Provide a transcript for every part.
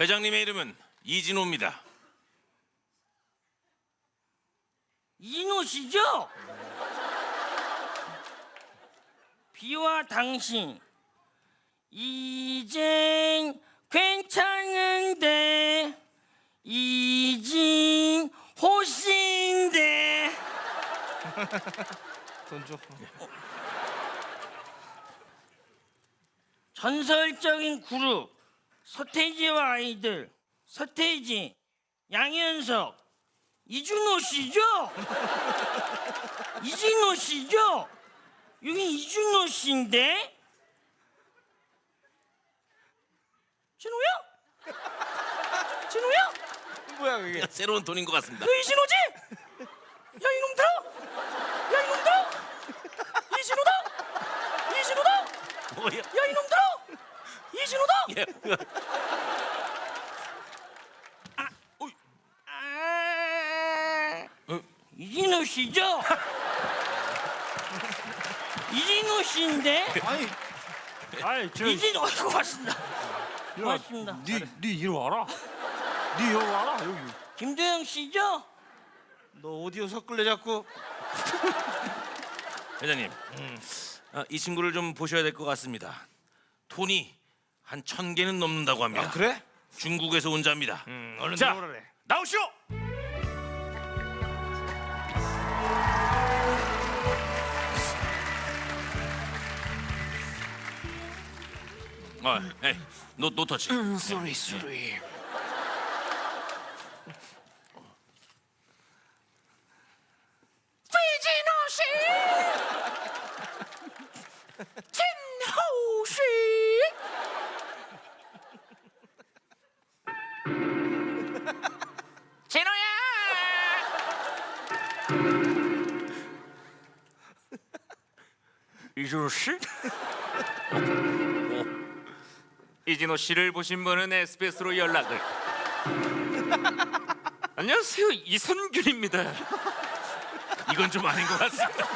회장님의 이름은 이진호입니다. 이진호 씨죠? 비와 당신 이젠 괜찮은데 이진 호씨인데 돈 줘. 전설적인 그룹 서태지와 아이들 서태지 양현석 이준호 씨죠? 이진호 씨죠? 여기 이준호 씨인데 진호야? 진호야? 뭐야 그게? 새로운 돈인 것 같습니다. 너 이진호지? 야 이놈들아! 야 이놈들아! 이진호다! 이진호다! 뭐야? 야 이놈들아! 예. 아, 어? 이진호 씨죠? 이진호 씨인데? 아니, 아이 저, 이진호 어, 고맙습니다. 야, 고맙습니다. 니, 니 이리 와라. 니 여기 와라 여기. 김도영 씨죠? 너 오디오 섞을래 자꾸? 회장님, 아, 이 친구를 좀 보셔야 될 것 같습니다. 돈이 한 천 개는 넘는다고 합니다. 아 그래? 중국에서 온 자입니다. 얼른 자, 들어오라래. 나오시오. 아, 에이, 노, 노 터치. 쏘리 쏘 이준호 씨? 이진호 씨를 보신 분은 SBS로 연락을. 안녕하세요 이선균입니다. 이건 좀 아닌 것 같습니다.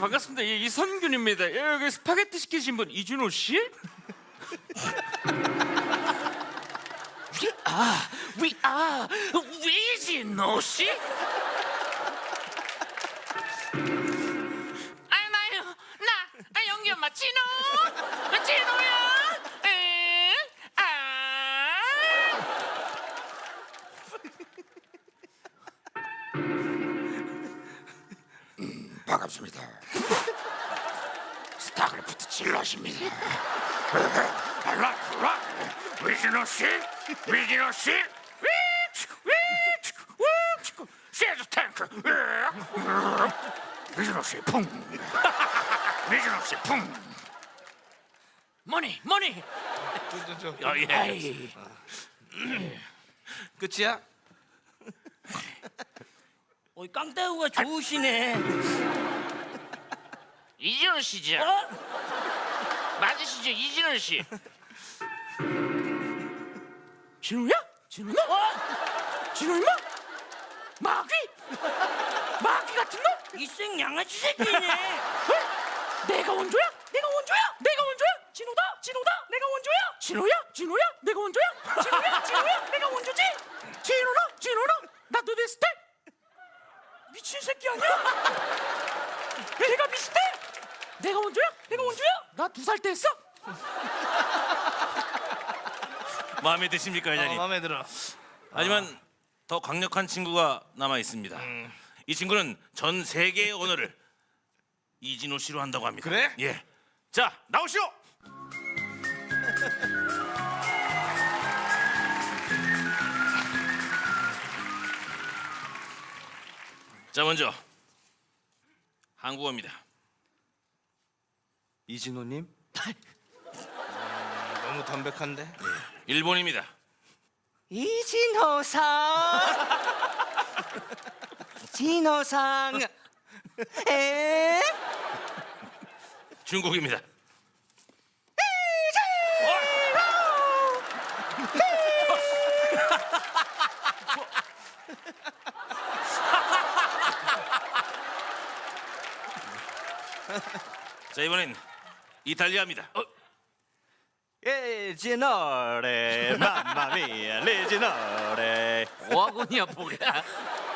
반갑습니다. 예, 이선균입니다. 예, 여기 스파게티 시키신 분 이준호 씨? 아, 위, 아, 위진호 씨? 아 나요 나 아, 영기 엄마 진호 진호야 응? 아 반갑습니다. 스타크래프트 칠러십니다. 락 락 위진호 씨, 위진호 씨, 위치쿠 위치쿠 위치쿠 세즈 탱크. 씨 풍. 씨 풍. 머니, 머니! 아, 예. 아이, 끝이야? 어, 깡따구가 좋으시네. 이진호 씨죠 어? 맞으시죠 이진호 씨 진호야? 진호야? 어? 진호 임마? 마귀? 이생 양아치 새끼네. 어? 내가 원조야? 내가 원조야? 내가 원조야? 진호다? 진호다? 내가 원조야? 진호야? 진호야? 내가 원조야? 진호야? 진호야? 내가 원조지? 진호나? 진호나? 나도 비슷해? 미친 새끼 아니야? 내가 비슷해? 내가 원조야? 내가 원조야? 나 두 살 때 했어? 마음에 드십니까, 어, 회장님? 마음에 들어. 하지만 더 강력한 친구가 남아 있습니다. 이 친구는 전 세계의 언어를 이진호 씨로 한다고 합니다. 그래? 예. 자, 나오시오. 자, 먼저 한국어입니다. 이진호님? 너무 담백한데? 일본입니다. 이진호상 진호상 에 중국입니다. 자 이번엔 이탈리아입니다. 어, 레지너레 맘마미아 레지너레 와군이야 뭐야?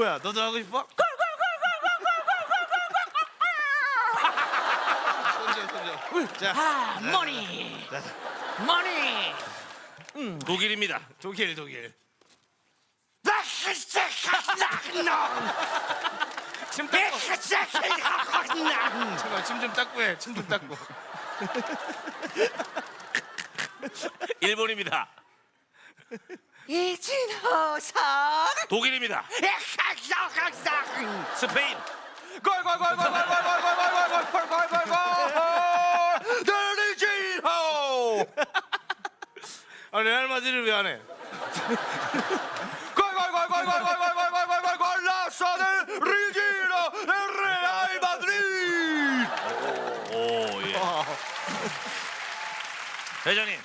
뭐야 너도 하고 싶어? 자. 아 머니. 머니. 독일입니다. 독일 독일. 침 닦고 잠깐 침좀 닦고 해 침 좀 닦고. 일본입니다. 이진호상 독일입니다. 스페인 아 레알 마드리드 왜안 해? 레알 마드리드 오 예. 회장님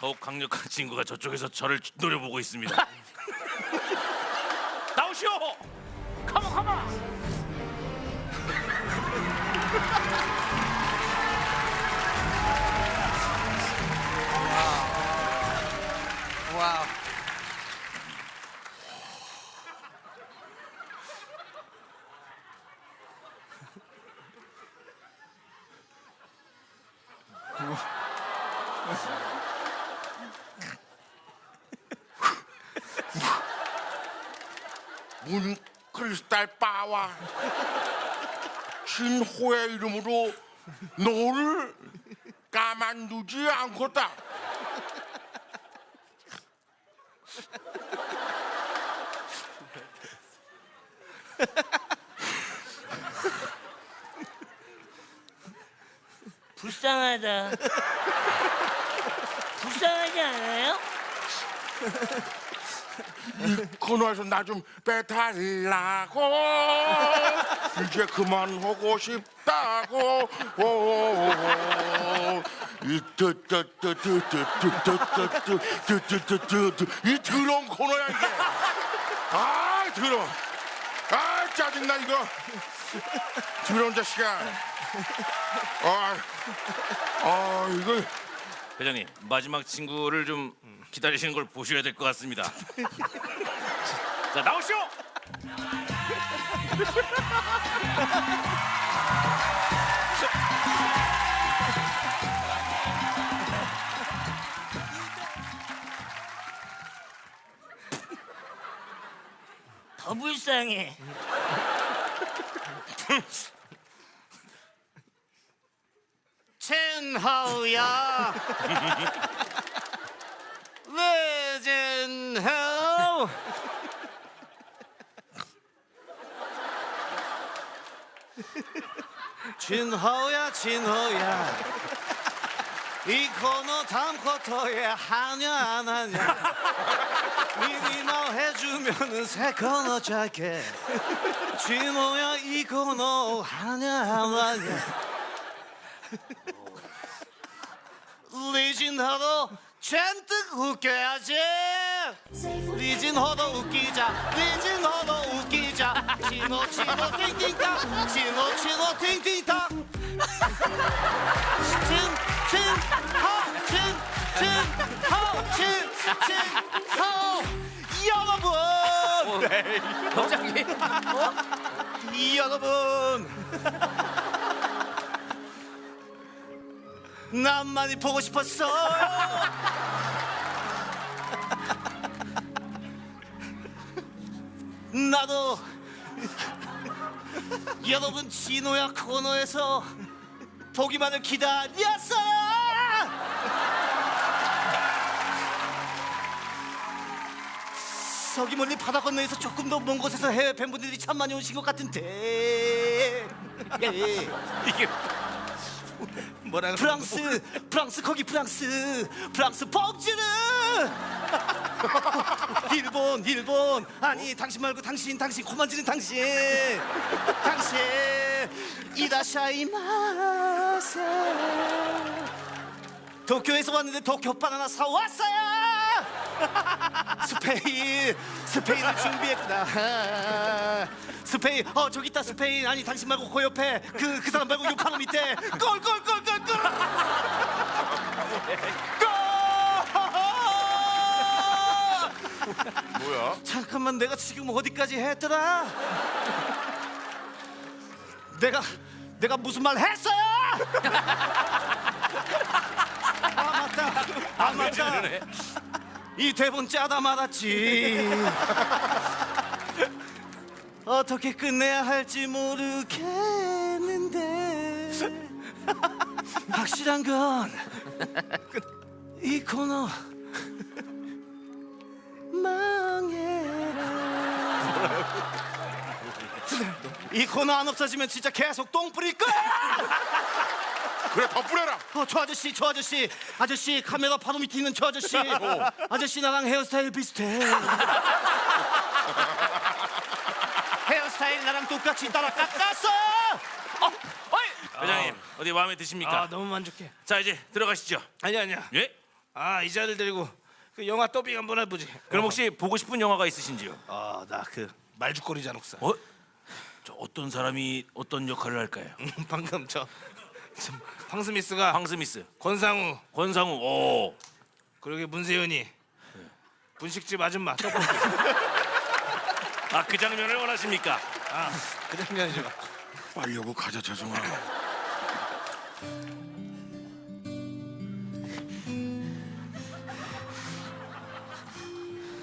더욱 강력한 친구가 저쪽에서 저를 노려보고 있습니다. 나오시오. 컴온 컴온 문 크리스탈 바와 신호의 이름으로 너를 가만두지 않겠다. 불쌍하다 불쌍하지 않아요? 코너에서 나 좀 빼달라고 이제 그만하고 싶다고 이뜨뜨뜨뜨뜨뜨뜨뜨뜨뜨뜨뜨뜨뜨뜨이 더러운 코너야 이게 아 더러워 아 짜증나 이거 더러운 자식아 아, 아 이거 회장님 마지막 친구를 좀 기다리시는 걸 보셔야 될 것 같습니다. 자 나오시오. 더 불쌍해 첸하우야 레진하우 진호야 진호야. 이 코너 다음 쿼터에 하냐 안 하냐. 미리 말해주면은 새 코너 짧게. 진호야 이 코너 하냐 안 하냐. 리진호도 잔뜩 웃겨야지. 리진호도 웃기자 리진호도 웃기자. 치노 치노 팅팅탕 치노 치노 팅팅탕 칭칭하칭칭하칭칭하 여러분. 부장님 이 여러분 남만이 보고 싶었어 나도 여러분 진호야 코너에서 보기만을 기다렸어요. 저기 멀리 바다 건너에서 조금 더 먼 곳에서 해외 팬분들이 참 많이 오신 것 같은데 이게 뭐라 프랑스 프랑스 거기 프랑스. 프랑스 펑즈르 일본 일본. 아니 당신 말고 당신 당신 코 만지는 당신. 당신. 이다샤이마세 도쿄에서 왔는데 도쿄 바나나 사 왔어요. 스페인 스페인을 준비했구나. 스페인 어 저기 있다 스페인. 아니 당신 말고 그 옆에 그 그 사람 말고 욕하는 밑에. 골 뭐야? 잠깐만 내가 지금 어디까지 했더라? 내가 내가 무슨 말 했어요? 아 맞다. 아 맞다. 이 대본 짜다 말았지. 어떻게 끝내야 할지 모르겠는데 확실한 건 이 코너 망해라. 이 코너 안 없어지면 진짜 계속 똥 뿌릴 거야. 그래 더 뿌려라. 어, 저 아저씨, 저 아저씨, 아저씨 카메라 바로 밑에 있는 저 아저씨, 아저씨 나랑 헤어스타일 비슷해. 헤어스타일 나랑 똑같이 따라 깎았어. 회장님 어디 마음에 드십니까? 아 너무 만족해. 자 이제 들어가시죠. 아니야 아니야. 예? 아 이 자를 데리고 그 영화 더빙 한번 해보지. 그럼 혹시 보고 싶은 영화가 있으신지요? 아나 그 말죽거리 잔혹사. 어? 저 어떤 사람이 어떤 역할을 할까요? 방금 저, 저 황 스미스가 황 스미스, 권상우 권상우, 오. 그리고 문세윤이 분식집 아줌마 떡볶이. 아 그 장면을 원하십니까? 그 장면이죠. 빨리 오고 가자 재성아.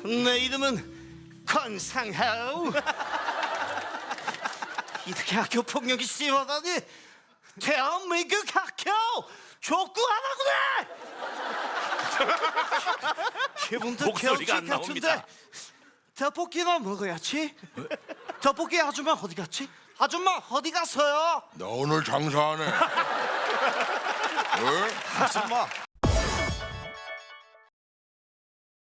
내 이름은 권상하우. 이렇게 학교 폭력이 심하다니 대한민국 학교 족구하라구나. 기분도 목소리가 안 개운치 나옵니다. 같은데 떡볶이나 먹어야지. 떡볶이 아줌마 어디 갔지? 아줌마 어디 갔어요? 나 오늘 장사하네. 어? 아줌마